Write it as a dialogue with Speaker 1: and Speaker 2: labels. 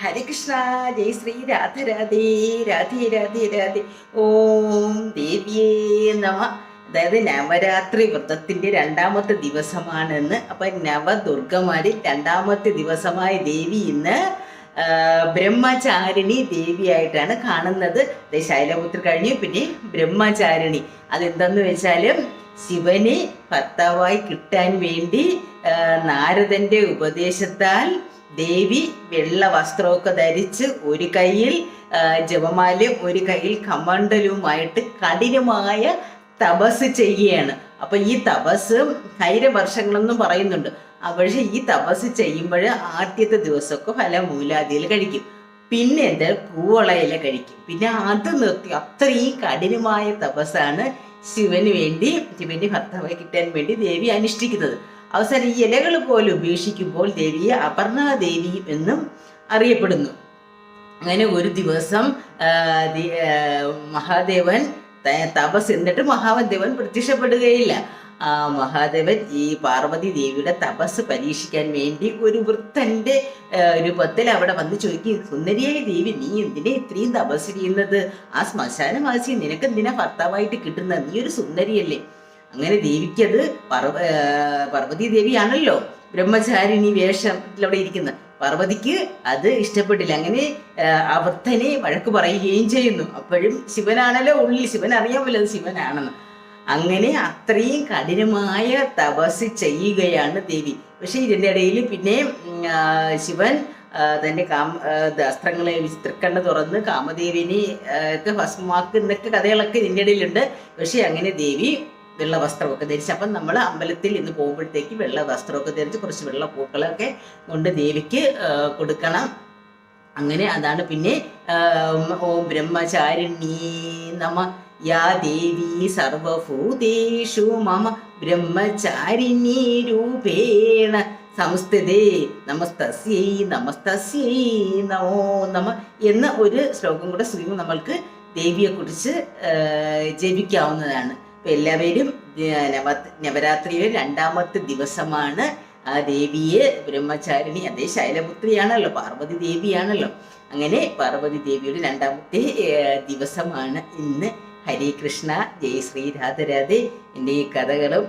Speaker 1: ഹരേ കൃഷ്ണ ജയ് ശ്രീ രാധ രാധേ രാധേ രാധേ രാധേ. ഓം ദേവിയേ നമ. അതായത് നവരാത്രി വ്രതത്തിന്റെ രണ്ടാമത്തെ ദിവസമാണെന്ന്. അപ്പൊ നവദുർഗമാരിൽ രണ്ടാമത്തെ ദിവസമായ ദേവി ഇന്ന് ബ്രഹ്മചാരിണി ദേവിയായിട്ടാണ് കാണുന്നത്. ശൈലപുത്രി കഴിഞ്ഞു പിന്നെ ബ്രഹ്മചാരിണി. അതെന്തെന്ന് വെച്ചാലും ശിവനെ ഭർത്താവായി കിട്ടാൻ വേണ്ടി നാരദന്റെ ഉപദേശത്താൽ ദേവി വെള്ള വസ്ത്രമൊക്കെ ധരിച്ച് ഒരു കയ്യിൽ ജപമാലയും ഒരു കയ്യിൽ കമണ്ടലുമായിട്ട് കഠിനമായ തപസ് ചെയ്യുകയാണ്. അപ്പൊ ഈ തപസ് ആയിരം വർഷങ്ങളെന്നും പറയുന്നുണ്ട്. പക്ഷെ ഈ തപസ് ചെയ്യുമ്പോൾ ആദ്യത്തെ ദിവസമൊക്കെ ഫലമൂലാദിയിൽ കഴിക്കും. പിന്നെ എന്താ? കൂവളയില കഴിക്കും. പിന്നെ അത് നിർത്തി അത്രയും കഠിനമായ തപസ്സാണ് ശിവന് വേണ്ടി ശിവന്റെ ഭർത്താവ് കിട്ടാൻ വേണ്ടി ദേവി അനുഷ്ഠിക്കുന്നത്. അവസാനം ഈ ഇലകൾ പോലും ഉപേക്ഷിക്കുമ്പോൾ ദേവിയെ അപർണാദേവി എന്നും അറിയപ്പെടുന്നു. അങ്ങനെ ഒരു ദിവസം മഹാദേവൻ തപസ് എന്നിട്ട് മഹാദേവൻ പ്രത്യക്ഷപ്പെടുകയില്ല. ആ മഹാദേവൻ ഈ പാർവതി ദേവിയുടെ തപസ് പരീക്ഷിക്കാൻ വേണ്ടി ഒരു വൃത്തന്റെ രൂപത്തിൽ അവിടെ വന്ന് ചോദിക്കും സുന്ദരിയായ ദേവി നീ എന്തിനെ ഇത്രയും തപസ് ചെയ്യുന്നത്? ആ ശ്മശാനവാസി നിനക്ക് എന്തിനാ ഭർത്താവായിട്ട് കിട്ടുന്നത്? നീ ഒരു സുന്ദരിയല്ലേ. അങ്ങനെ ദേവിക്കത് പർവ പാർവതി ദേവിയാണല്ലോ. ബ്രഹ്മചാരിണി വേഷത്തിൽ അവിടെ ഇരിക്കുന്നത് പാർവതിക്ക് അത് ഇഷ്ടപ്പെട്ടില്ല. അങ്ങനെ ആ വഴക്ക് പറയുകയും ചെയ്യുന്നു. അപ്പോഴും ശിവനാണല്ലോ ഉള്ളിൽ. ശിവൻ അറിയാമല്ലോ അത് ശിവനാണെന്ന്. അങ്ങനെ അത്രയും കഠിനമായ തപസ് ചെയ്യുകയാണ് ദേവി. പക്ഷെ ഇതിന്റെ ഇടയിൽ പിന്നെ ശിവൻ തന്റെ കാമ അസ്ത്രങ്ങളെ തൃക്കണ്ണ് തുറന്ന് കാമദേവിനെ ഒക്കെ ഭസ്മമാക്കുന്നൊക്കെ കഥകളൊക്കെ ഇതിന്റെ ഇടയിലുണ്ട്. പക്ഷെ അങ്ങനെ ദേവി വെള്ള വസ്ത്രമൊക്കെ ധരിച്ച്. അപ്പം നമ്മൾ അമ്പലത്തിൽ ഇന്ന് പോകുമ്പോഴത്തേക്ക് വെള്ള വസ്ത്രമൊക്കെ ധരിച്ച് കുറച്ച് വെള്ള പൂക്കളൊക്കെ കൊണ്ട് ദേവിക്ക് കൊടുക്കണം. അങ്ങനെ അതാണ് പിന്നെ ഓം ബ്രഹ്മചാരിണീ നമ. യാ ദേവി സർവഭൂതേഷു മമ. ബ്രഹ്മചാരിണീ രൂപേണ സംസ്ഥിതേ നമസ്തസ്യൈ നമസ്തസ്യൈ നമോ നമ എന്ന ഒരു ശ്ലോകം കൂടെ ശ്രീമു നമ്മൾക്ക് ദേവിയെക്കുറിച്ച് ജപിക്കാവുന്നതാണ്. അപ്പൊ എല്ലാവരും നവരാത്രിയുടെ രണ്ടാമത്തെ ദിവസമാണ്. ആ ദേവിയെ ബ്രഹ്മചാരിണി അതേ ശൈലപുത്രിയാണല്ലോ പാർവതി ദേവിയാണല്ലോ. അങ്ങനെ പാർവതി ദേവിയുടെ രണ്ടാമത്തെ ദിവസമാണ് ഇന്ന്. ഹരേ കൃഷ്ണ ജയ് ശ്രീ രാധരാധേ എന്റെ ഈ കഥകളും